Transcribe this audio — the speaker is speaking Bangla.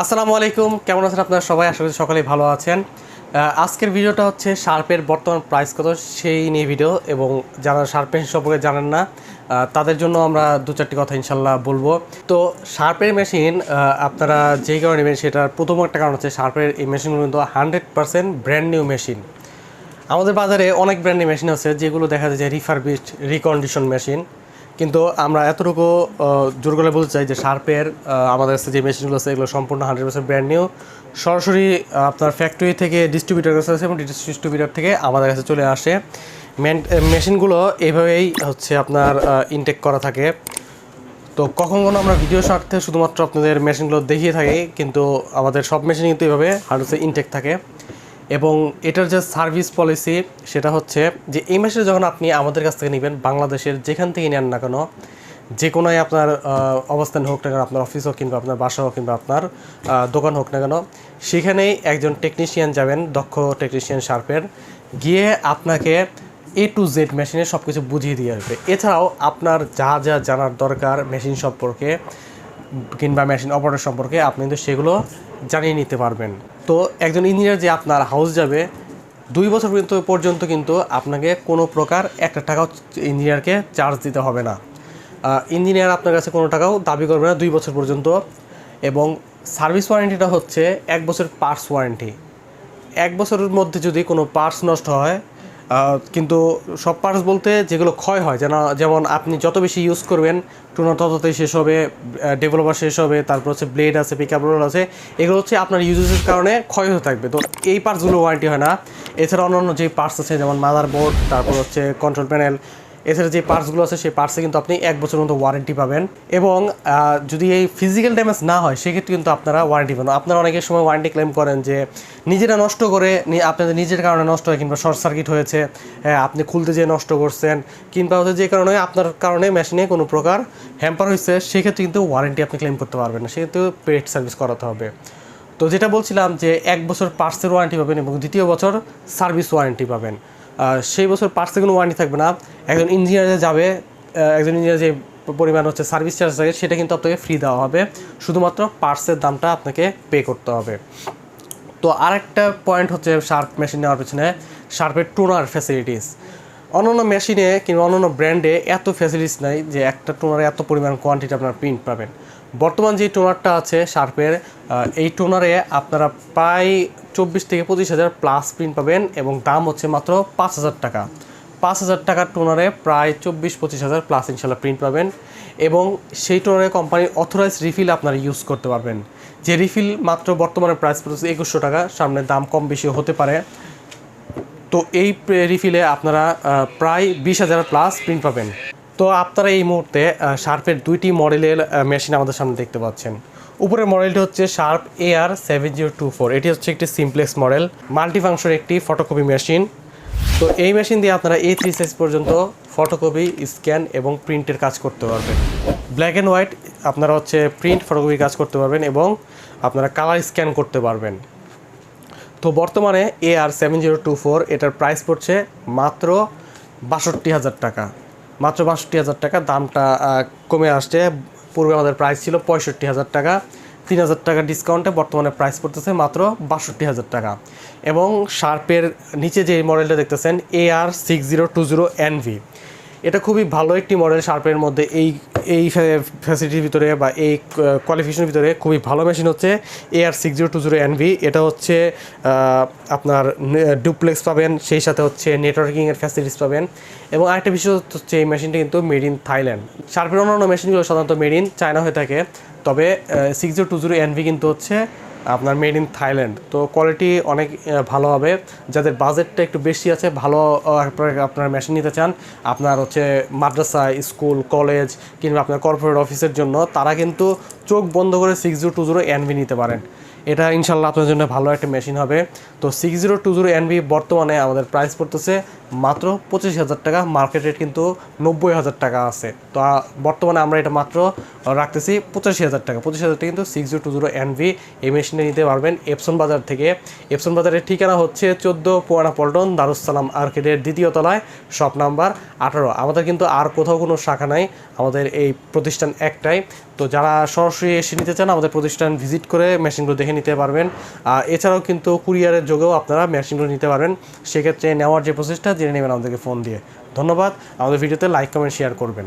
আসসালামু আলাইকুম। কেমন আছেন আপনারা সবাই? আশা করি সকলেই ভালো আছেন। আজকের ভিডিওটা হচ্ছে শার্পের বর্তমান প্রাইস কত সেই নিয়ে ভিডিও এবং যারা শার্পের সম্পর্কে জানেন না তাদের জন্য আমরা দু চারটি কথা ইনশাল্লাহ বলব। তো শার্পের মেশিন আপনারা যেই কারণে নেবেন সেটার প্রথম একটা কারণ হচ্ছে শার্পের এই মেশিনগুলো কিন্তু hundred percent brand new machine আমাদের বাজারে অনেক ব্র্যান্ডের মেশিন আছে যেগুলো দেখা যায় যে রিফারবিস্ট রিকন্ডিশন মেশিন কিন্তু আমরা এতটুকু জোর করে বলতে চাই যে শার্পের আমাদের কাছে যে মেশিনগুলো আছে, এগুলো সম্পূর্ণ হান্ড্রেড পার্সেন্ট ব্র্যান্ড নিউ সরাসরি আপনার ফ্যাক্টরি থেকে ডিস্ট্রিবিউটার কাছে আছে এবং ডিস্ট্রিবিউটার থেকে আমাদের কাছে চলে আসে। মেশিনগুলো এভাবেই হচ্ছে আপনার ইনটেক করা থাকে। তো কখন কখনো আমরা ভিডিও স্বার্থে শুধুমাত্র আপনাদের মেশিনগুলো দেখিয়ে থাকি, কিন্তু আমাদের সব মেশিন কিন্তু এইভাবে হার্ডওয়ার্সে ইনটেক থাকে। এবং এটার যে সার্ভিস পলিসি, সেটা হচ্ছে যে এই মাসে যখন আপনি আমাদের কাছ থেকে নেবেন, বাংলাদেশের যেখান থেকে নেন না কেন, যে কোনোই আপনার অবস্থান হোক না কেন, আপনার অফিস হোক কিংবা আপনার বাসা হোক কিংবা আপনার দোকান হোক না কেন সেখানেই একজন টেকনিশিয়ান যাবেন, দক্ষ টেকনিশিয়ান শার্পের গিয়ে আপনাকে এ টু জেড মেশিনে সব কিছু বুঝিয়ে দিয়ে আসবে। এছাড়াও আপনার যা যা জানার দরকার মেশিন সম্পর্কে কিংবা মেশিন অপারেটর সম্পর্কে আপনি কিন্তু সেগুলো জানিয়ে নিতে পারবেন। তো একজন ইঞ্জিনিয়ার যে আপনার হাউস যাবে, দুই বছর পর্যন্ত পর্যন্ত কিন্তু আপনাকে কোনো প্রকার একটা টাকাও ইঞ্জিনিয়ারকে চার্জ দিতে হবে না। ইঞ্জিনিয়ার আপনার কাছে কোনো টাকাও দাবি করবে না দুই বছর পর্যন্ত এবং সার্ভিস ওয়ারেন্টিটা হচ্ছে এক বছর পার্টস ওয়ারেন্টি এক বছরের মধ্যে যদি কোনো পার্টস নষ্ট হয় কিন্তু সব পার্টস বলতে যেগুলো ক্ষয় হয়, যেন যেমন আপনি যত বেশি ইউজ করবেন টুনা ততই শেষ হবে ডেভেলপার শেষ হবে, তারপর হচ্ছে ব্লেড আছে পিকআপ রোল আছে, এগুলো হচ্ছে আপনার ইউজেসের কারণে ক্ষয় হয়ে থাকবে। তো এই পার্টসগুলো ওয়ারেন্টি হয় না। এছাড়া অন্যান্য যে পার্টস আছে, যেমন মাদার বোর্ড তারপর হচ্ছে কন্ট্রোল প্যানেল এছাড়া যে পার্টসগুলো আছে সেই পার্টসে কিন্তু আপনি এক বছর মতো ওয়ারেন্টি পাবেন। এবং যদি এই ফিজিক্যাল ড্যামেজ না হয় সেক্ষেত্রে কিন্তু আপনারা ওয়ারেন্টি পাবেন। আপনারা অনেকের সময় ওয়ারেন্টি ক্লেম করেন যে নিজেরা নষ্ট করে আপনাদের নিজের কারণে নষ্ট হয় কিংবা শর্ট সার্কিট হয়েছে হ্যাঁ, আপনি খুলতে যেয়ে নষ্ট করছেন কিংবা হচ্ছে যে কারণে আপনার কারণে মেশিনে কোনো প্রকার হ্যাম্পার হয়েছে সেক্ষেত্রে কিন্তু ওয়ারেন্টি আপনি ক্লেম করতে পারবেন না। সেক্ষেত্রে পেড সার্ভিস করাতে হবে। তো যেটা বলছিলাম যে এক বছর পার্টসের ওয়ারেন্টি পাবেন এবং দ্বিতীয় বছর সার্ভিস ওয়ারেন্টি পাবেন। সেই বছর পার্টসে কোনো ওয়ারেন্টি থাকবে না। একজন ইঞ্জিনিয়ার যাবে একজন ইঞ্জিনিয়ার যে পরিমাণ হচ্ছে সার্ভিস চার্জ থাকে, সেটা কিন্তু আপনাকে ফ্রি দেওয়া হবে। শুধুমাত্র পার্টসের দামটা আপনাকে পে করতে হবে। তো আরেকটা পয়েন্ট হচ্ছে শার্প মেশিন নেওয়ার পেছনে শার্পের টোনার ফ্যাসিলিটিস অন্যান্য মেশিনে কিংবা অন্যান্য ব্র্যান্ডে এত ফ্যাসিলিটিস নাই যে একটা টোনারে এত পরিমাণ কোয়ান্টিটি আপনার প্রিন্ট পাবেন। বর্তমান যে টোনারটা আছে শার্পের এই টোনারে আপনারা প্রায় চব্বিশ থেকে পঁচিশ হাজার প্লাস প্রিন্ট পাবেন এবং দাম হচ্ছে মাত্র পাঁচ হাজার টাকা। পাঁচ হাজার টাকার টোনারে প্রায় চব্বিশ পঁচিশ হাজার প্লাস ইনশাল্লাহ প্রিন্ট পাবেন এবং সেই টোনারে কোম্পানির অথরাইজ রিফিল আপনারা ইউজ করতে পারবেন। যে রিফিল মাত্র বর্তমানে প্রাইস পড়েছে একুশশো টাকা, সামনে দাম কম বেশি হতে পারে। তো এই রিফিলে আপনারা প্রায় বিশ হাজার প্লাস প্রিন্ট পাবেন। তো আপনারা এই মুহূর্তে শার্পের দুইটি মডেলের মেশিন আমাদের সামনে দেখতে পাচ্ছেন। উপরের মডেলটি হচ্ছে Sharp AR seven zero two four এটি হচ্ছে একটি সিমপ্লেক্স মডেল মাল্টিফাংশন একটি ফটোকপি মেশিন তো এই মেশিন দিয়ে আপনারা এ থ্রি সাইজ পর্যন্ত ফটোকপি স্ক্যান এবং প্রিন্টের কাজ করতে পারবেন। ব্ল্যাক অ্যান্ড হোয়াইট আপনারা হচ্ছে প্রিন্ট ফটোকপি কাজ করতে পারবেন এবং আপনারা কালার স্ক্যান করতে পারবেন। তো বর্তমানে A R seven zero two four এটার প্রাইস পড়ছে মাত্র বাষট্টি হাজার টাকা। মাত্র বাষট্টি হাজার টাকা। দামটা কমে আসছে। পূর্বে আমাদের প্রাইস ছিল পঁয়ষট্টি হাজার টাকা। তিন হাজার টাকা ডিসকাউন্টে বর্তমানে প্রাইস পড়তেছে মাত্র বাষট্টি হাজার টাকা। এবং শার্পের নিচে যে মডেলটা দেখতেছেন A R six zero two zero NV এটা খুবই ভালো একটি মডেল শার্পের মধ্যে এই এই ফ্যাসিলিটির ভিতরে বা এই কোয়ালিফিকেশনের ভিতরে খুবই ভালো মেশিন হচ্ছে A R six zero two zero NV এটা হচ্ছে আপনার ডুপ্লেক্স পাবেন, সেই সাথে হচ্ছে নেটওয়ার্কিংয়ের ফ্যাসিলিটিস পাবেন। এবং আরেকটা বিষয় হচ্ছে এই মেশিনটা কিন্তু মেড ইন থাইল্যান্ড শার্পের অন্যান্য মেশিনগুলো সাধারণত মেড ইন চায়না হয়ে থাকে। তবে six zero two zero NV কিন্তু হচ্ছে আপনার মেড ইন থাইল্যান্ড। তো কোয়ালিটি অনেক ভালো হবে। যাদের বাজেটটা একটু বেশি আছে, ভালো আপনার- মেশিন নিতে চান, আপনার হচ্ছে মাদ্রাসা, স্কুল কলেজ কিংবা আপনার কর্পোরেট অফিসের জন্য, তারা কিন্তু চোখ বন্ধ করে six zero two zero NV নিতে পারেন। এটা ইনশাল্লাহ আপনার জন্য ভালো একটা মেশিন হবে। তো six zero two zero NV বর্তমানে আমাদের প্রাইস পড়তেছে মাত্র পঁচিশ হাজার টাকা। মার্কেট রেট কিন্তু নব্বই হাজার টাকা আছে। তো বর্তমানে আমরা এটা মাত্র রাখতেছি পঁচাশি হাজার টাকা। পঁচিশ হাজার টাকা কিন্তু six zero two zero NV এই মেশিনে নিতে পারবেন এপসন বাজার থেকে। এপসন বাজারের ঠিকানা হচ্ছে চোদ্দ পোয়ানা পল্টন দারুসালাম আর্কেডের দ্বিতীয় তলায়, শপ নাম্বার আঠারো। আমাদের কিন্তু আর কোথাও কোনো শাখা নাই, আমাদের এই প্রতিষ্ঠান একটাই। তো, যারা সরাসরি এসে নিতে চান, আমাদের প্রতিষ্ঠান ভিজিট করে মেশিনগুলো দেখে নিতে পারবেন। আর এছাড়াও কিন্তু কুরিয়ারের যোগেও আপনারা মেশিনগুলো নিতে পারবেন। সেক্ষেত্রে নেওয়ার যে প্রসেসটা জেনে নেবেন আমাদেরকে ফোন দিয়ে। ধন্যবাদ। আমাদের ভিডিওতে লাইক কমেন্ট শেয়ার করবেন।